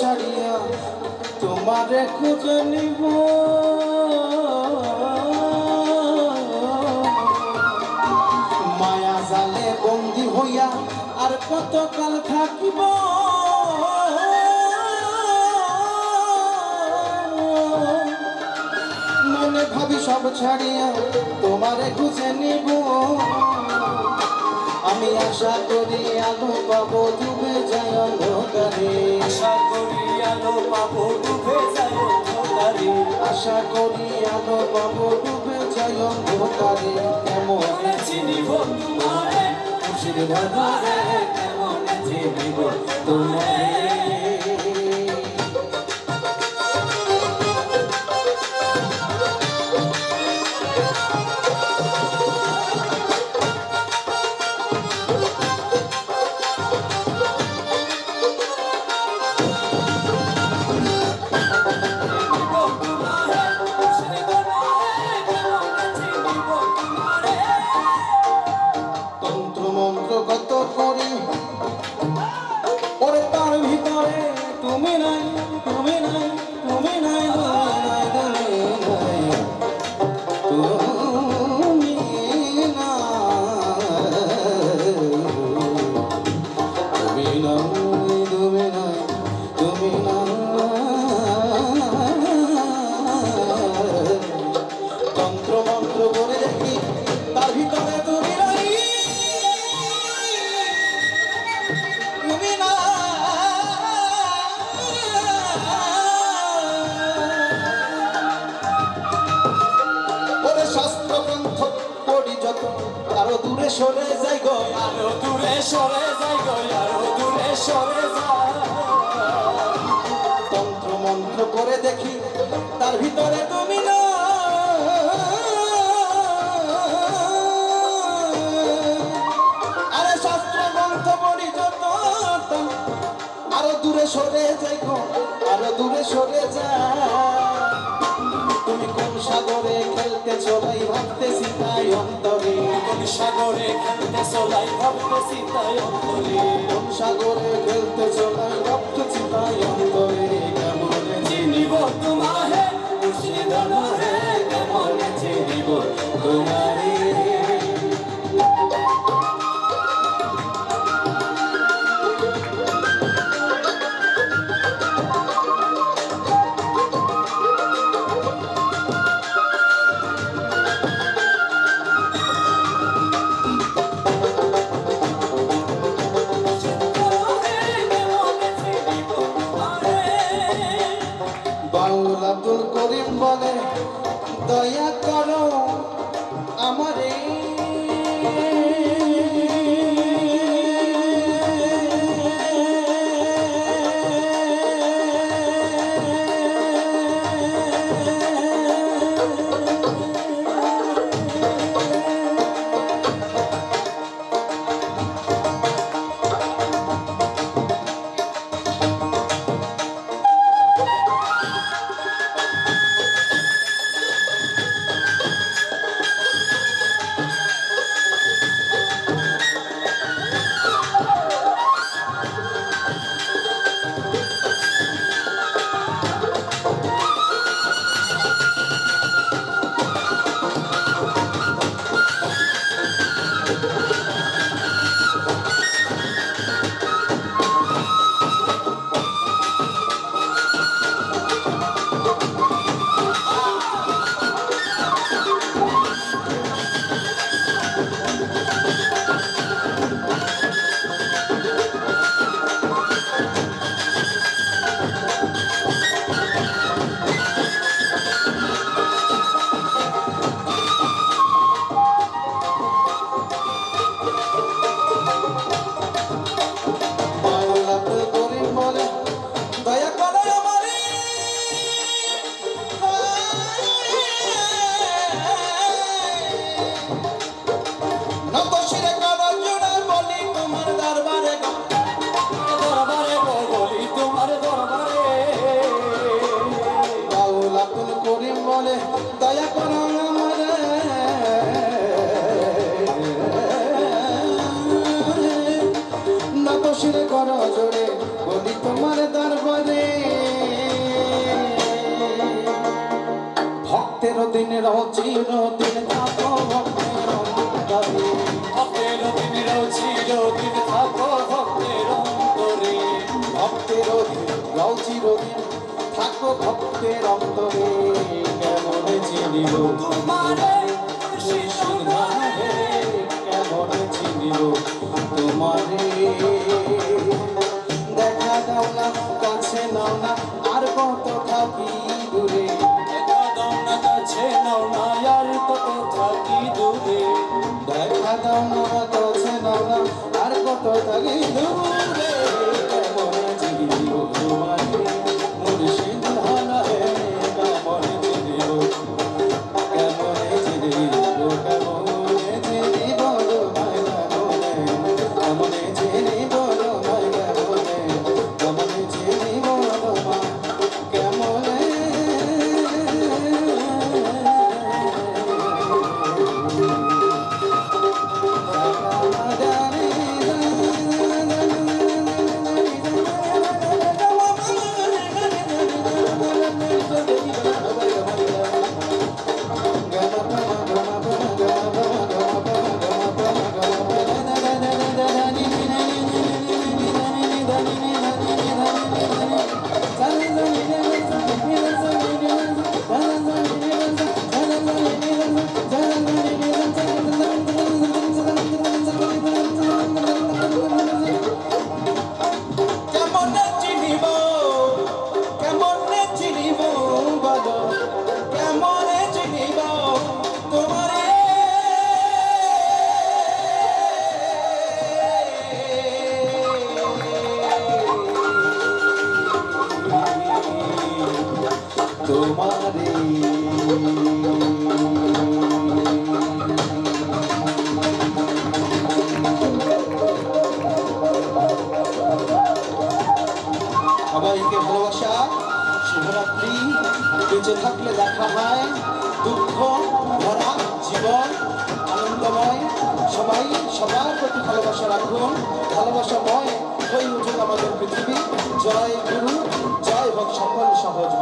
ছাড়িয়া তোমারে খুঁজে নিব। মায়া জালে বন্দি হইয়া আর কতকাল থাকিব? মনে ভাবি সব ছাড়িয়া তোমারে খুঁজে নিব। আমি আশা করি আলো পাবো ডুবে যাই অন্ধকারে। আশা করি আলো পাবো ডুবে যাই অন্ধকারে। আশা করি আলো পাবো ডুবে যাই অন্ধকারে। কেমন চিনি বন্ধু খুশির বাধারে কেমন চিনিব তোমারে দূরে সরে যাই গো। আরও দূরে সরে যাই গো আরও দূরে সরে যাই। তন্ত্র মন্ত্র করে দেখি তার ভিতরে তুমি না। আরে শাস্ত্র গ্রন্থ পড়ি যত আরও দূরে সরে যাই গো আরও দূরে সরে যা তুমি কোন সাগরে খেলতে চলাই ভাবতেছি তাই অন্তরে কোন সাগরে খেলতে চলাই ভাবতেছি তাই অন্তরে। ওম সাগরে খেলতে চলাই ভাবতেছি তাই অন্তরে। কেমন চিনিব তোমাহে তোমারে মুর্শিদ হে কেমন চিনিব তোমারে চিরদিন থাকো, ভক্তের অন্তরে। কেমন চিনিব তোমারে? কেমন চিনিব তোমারে? দেখা দাও না, কাছে নাও না দাও না তো আর কত থাকি দূরে তোমারে সবাইকে ভালোবাসা, শুভরাত্রি। বেঁচে থাকলে দেখা হয়, দুঃখ, ভরা জীবন, আনন্দময়। সবাই সবার প্রতি ভালোবাসা রাখুন, ভালোবাসাময় হয়ে উঠুন আমাদের পৃথিবী। জয় গুরু, জয় ভগ সকল সহজ